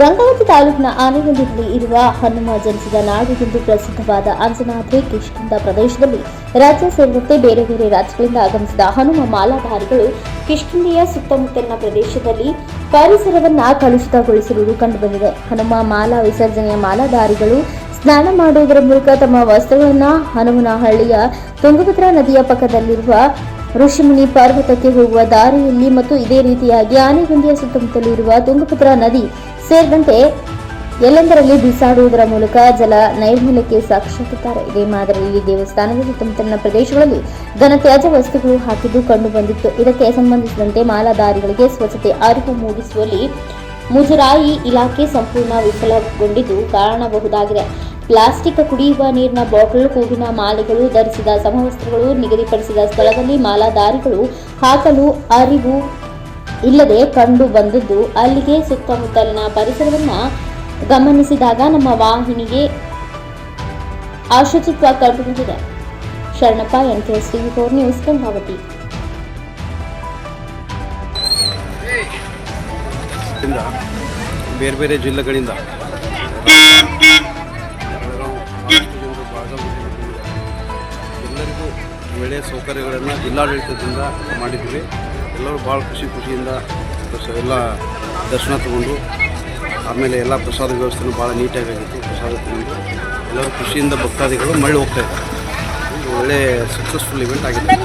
ಗಂಗಾವತಿ ತಾಲೂಕಿನ ಆನೆಗೊಂದಿಯಲ್ಲಿ ಇರುವ ಹನುಮ ಜನಿಸಿದ ನಾಡು ಎಂದು ಪ್ರಸಿದ್ಧವಾದ ಅಂಜನಾದ್ರಿ ಕಿಷ್ಕಿಂದ ಪ್ರದೇಶದಲ್ಲಿ ರಾಜ್ಯ ಸೇರಿದಂತೆ ಬೇರೆ ಬೇರೆ ರಾಜ್ಯಗಳಿಂದ ಆಗಮಿಸಿದ ಹನುಮ ಮಾಲಾಧಾರಿಗಳು ಕಿಷ್ಕಿಂದಿಯ ಸುತ್ತಮುತ್ತಲಿನ ಪ್ರದೇಶದಲ್ಲಿ ಪರಿಸರವನ್ನ ಕಲುಷಿತಗೊಳಿಸಿರುವುದು ಕಂಡುಬಂದಿದೆ. ಹನುಮ ಮಾಲಾ ವಿಸರ್ಜನೆಯ ಮಾಲಾಧಾರಿಗಳು ಸ್ನಾನ ಮಾಡುವುದರ ಮೂಲಕ ತಮ್ಮ ವಸ್ತ್ರಗಳನ್ನು ಹನುಮನಹಳ್ಳಿಯ ತುಂಗಭದ್ರಾ ನದಿಯ ಪಕ್ಕದಲ್ಲಿರುವ ಋಷಿಮುನಿ ಪರ್ವತಕ್ಕೆ ಹೋಗುವ ದಾರಿಯಲ್ಲಿ ಮತ್ತು ಇದೇ ರೀತಿಯಾಗಿ ಆನೆಗುಂದಿಯ ಸುತ್ತಮುತ್ತಲಿರುವ ಇರುವ ತುಂಗಭದ್ರಾ ನದಿ ಸೇರಿದಂತೆ ಎಲ್ಲೆಂದರಲ್ಲಿ ಬಿಸಾಡುವುದರ ಮೂಲಕ ಜಲ ನೈರ್ಮಲ್ಯಕ್ಕೆ ಸಾಕ್ಷಾತ್ತಾರೆ ಇದೇ ಮಾದರಿಯಲ್ಲಿ ದೇವಸ್ಥಾನದ ಸುತ್ತಮುತ್ತಲಿನ ಪ್ರದೇಶಗಳಲ್ಲಿ ಘನತ್ಯಾಜ್ಯ ವಸ್ತುಗಳು ಹಾಕಿದ್ದು ಕಂಡು ಬಂದಿತ್ತು. ಇದಕ್ಕೆ ಸಂಬಂಧಿಸಿದಂತೆ ಮಾಲಾಧಾರಿಗಳಿಗೆ ಸ್ವಚ್ಛತೆ ಅರಿವು ಮೂಡಿಸುವಲ್ಲಿ ಮುಜರಾಯಿ ಇಲಾಖೆ ಸಂಪೂರ್ಣ ವಿಫಲಗೊಂಡಿದ್ದು ಕಾಣಬಹುದಾಗಿದೆ. ಪ್ಲಾಸ್ಟಿಕ್ ಕುಡಿಯುವ ನೀರಿನ ಬಾಟಲ್, ಹೂವಿನ ಮಾಲೆಗಳು ಧರಿಸಿದ ಸಮವಸ್ತ್ರಗಳು ನಿಗದಿಪಡಿಸಿದ ಸ್ಥಳದಲ್ಲಿ ಮಾಲಾಧಾರಿಗಳು ಹಾಕಲು ಅರಿವು ಇಲ್ಲದೆ ಕಂಡು ಬಂದದ್ದು, ಅಲ್ಲಿಗೆ ಸುತ್ತಮುತ್ತಲಿನ ಪರಿಸರವನ್ನು ಗಮನಿಸಿದಾಗ ನಮ್ಮ ವಾಹಿನಿಗೆ ಅಶುಚಿತ್ವ ಕಂಡುಬಂದಿದೆ Sharanappa N K four news Gangavathi. ಬೇರೆ ಬೇರೆ ಜಿಲ್ಲೆಗಳಿಂದ ಒಳ್ಳೆಯ ಸೌಕರ್ಯಗಳನ್ನು ಜಿಲ್ಲಾಡಳಿತದಿಂದ ಮಾಡಿದ್ವಿ. ಎಲ್ಲರೂ ಭಾಳ ಖುಷಿ ಖುಷಿಯಿಂದ ಎಲ್ಲ ದರ್ಶನ ತಗೊಂಡು ಆಮೇಲೆ ಎಲ್ಲ ಪ್ರಸಾದ ವ್ಯವಸ್ಥೆನೂ ಭಾಳ ಆಗಿತ್ತು, ಪ್ರಸಾದ ತಗೊಂಡು ಎಲ್ಲರೂ ಖುಷಿಯಿಂದ ಭಕ್ತಾದಿಗಳು ಮಳೆ ಹೋಗ್ತಾ ಇದ್ದಾರೆ. ಇದು ಒಳ್ಳೆ ಸಕ್ಸಸ್ಫುಲ್ ಇವೆಂಟ್ ಆಗಿದೆ